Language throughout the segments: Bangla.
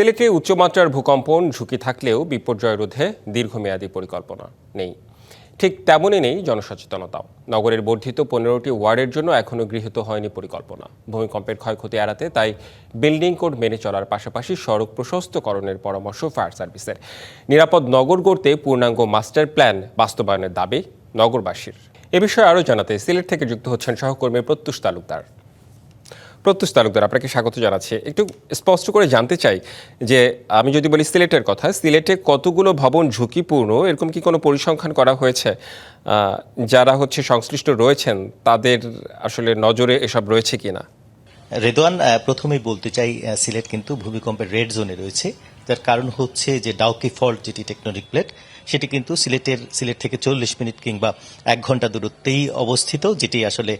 সিলেটে উচ্চমাত্রার ভূকম্পন, ঝুঁকি থাকলেও বিপর্যয় রোধে দীর্ঘমেয়াদী পরিকল্পনা নেই। ঠিক তেমনই নেই জনসচেতনতাও। নগরের বর্ধিত পনেরোটি ওয়ার্ডের জন্য এখনও গৃহীত হয়নি পরিকল্পনা। ভূমিকম্পের ক্ষয়ক্ষতি এড়াতে তাই বিল্ডিং কোড মেনে চলার পাশাপাশি সড়ক প্রশস্তকরণের পরামর্শ ফায়ার সার্ভিসের। নিরাপদ নগর গড়তে পূর্ণাঙ্গ মাস্টার প্ল্যান বাস্তবায়নের দাবি নগরবাসীর। এ বিষয়ে আরও জানাতে সিলেট থেকে যুক্ত হচ্ছেন সহকর্মী প্রত্যুষ তালুকদার। প্রত্যুষ তালুকদার আপনাকে স্বাগত জানাচ্ছি। একটু স্পষ্ট করে জানতে চাই যে আমি যদি বলি সিলেটের কথা সিলেটে কতগুলো ভবন ঝুঁকিপূর্ণ? এরকম কি কোনো পরিসংখ্যান করা হয়েছে? যারা হচ্ছে সংশ্লিষ্ট রয়েছেন তাদের আসলে নজরে এসব রয়েছে কিনা? রেদওয়ান আহ, প্রথমেই বলতে চাই সিলেট কিন্তু ভূমিকম্পের রেড জোনে রয়েছে। তার কারণ হচ্ছে যে ডাউকি ফল্ট, যেটি টেকটনিক প্লেট সেটি কিন্তু সিলেটের, সিলেট থেকে চল্লিশ মিনিট কিংবা এক ঘণ্টা দূরত্বেই অবস্থিত, যেটি আসলে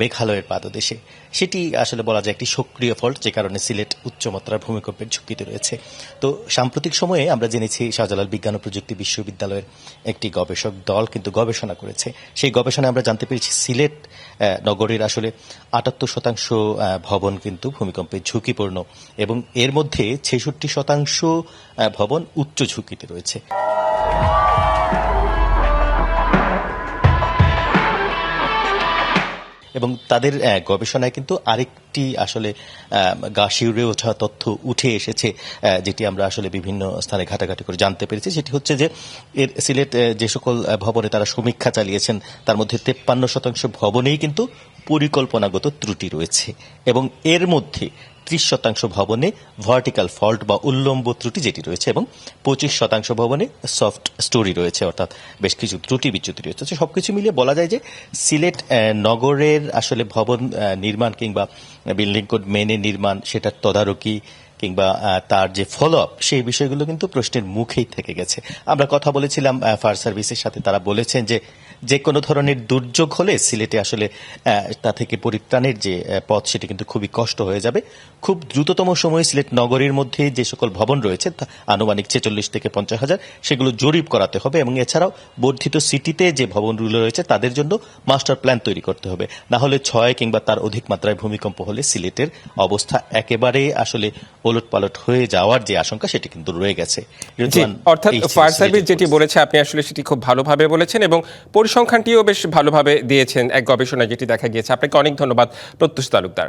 মেঘালয়ের পাদদেশে। সেটি আসলে বলা যায় একটি সক্রিয় ফল্ট, যে কারণে সিলেট উচ্চমাত্রার ভূমিকম্পের ঝুঁকিতে রয়েছে। তো সাম্প্রতিক সময়ে আমরা জেনেছি শাহজালাল বিজ্ঞান ও প্রযুক্তি বিশ্ববিদ্যালয়ের একটি গবেষক দল কিন্তু গবেষণা করেছে। সেই গবেষণায় আমরা জানতে পেরেছি সিলেট নগরীর আসলে আটাত্তর শতাংশ ভবন কিন্তু ভূমিকম্পে ঝুঁকিপূর্ণ এবং এর মধ্যে ছেষট্টি শতাংশ আহ, ভবন উচ্চ ঝুঁকিতে রয়েছে। এবং তাদের গবেষণায় কিন্তু আরেকটি আসলে গা শিউরে ওঠা তথ্য উঠে এসেছে যেটি আমরা আসলে বিভিন্ন স্থানে ঘাটাঘাটি করে জানতে পেরেছি। সেটি হচ্ছে যে এর সিলেট যে সকল ভবনে তারা সমীক্ষা চালিয়েছেন তার মধ্যে তেপ্পান্ন শতাংশ ভবনেই কিন্তু পরিকল্পনাগত ত্রুটি রয়েছে। এবং এর মধ্যে ত্রিশ শতাংশ ভবনে ভার্টিক্যাল ফল্ট বা উল্লম্ব ত্রুটি যেটি রয়েছে এবং পঁচিশ শতাংশ ভবনে সফট স্টোরি রয়েছে, অর্থাৎ বেশ কিছু ত্রুটি বিচ্যুতি রয়েছে। তো সবকিছু মিলিয়ে বলা যায় যে সিলেট নগরের আসলে ভবন নির্মাণ কিংবা বিল্ডিং কোড মেনে নির্মাণ, সেটার তদারকি কিংবা তার যে ফলো আপ সেই বিষয়গুলো কিন্তু প্রশ্নের মুখেই থেকে গেছে। আমরা কথা বলেছিলাম ফায়ার সার্ভিসের সাথে, তারা বলেছেন যে যে কোনো ধরনের দুর্যোগ হলে সিলেটে আসলে তা থেকে পরিত্রাণের যে পথ সেটি কিন্তু খুবই কষ্ট হয়ে যাবে। খুব দ্রুততম সময়ে সিলেট নগরীর মধ্যে যে সকল ভবন রয়েছে আনুমানিক ছেচল্লিশ থেকে পঞ্চাশ হাজার সেগুলো জরিপ করাতে হবে এবং এছাড়াও বর্ধিত সিটিতে যে ভবনগুলো রয়েছে তাদের জন্য মাস্টার প্ল্যান তৈরি করতে হবে। না হলে ছয় কিংবা তার অধিক মাত্রায় ভূমিকম্প হলে সিলেটের অবস্থা একেবারে আসলে ওলট পালট হয়ে যাওয়ার যে আশঙ্কা সেটি কিন্তু রয়ে গেছে। অর্থাৎ ফায়ার সার্ভিস যেটি। বলেছে আপনি আসলে সেটি খুব ভালোভাবে বলেছেন এবং পরিসংখ্যানটিও বেশ ভালোভাবে দিয়েছেন এক গবেষণায় যেটি দেখা গিয়েছে। আপনাকে অনেক ধন্যবাদ প্রত্যুষ তালুকদার।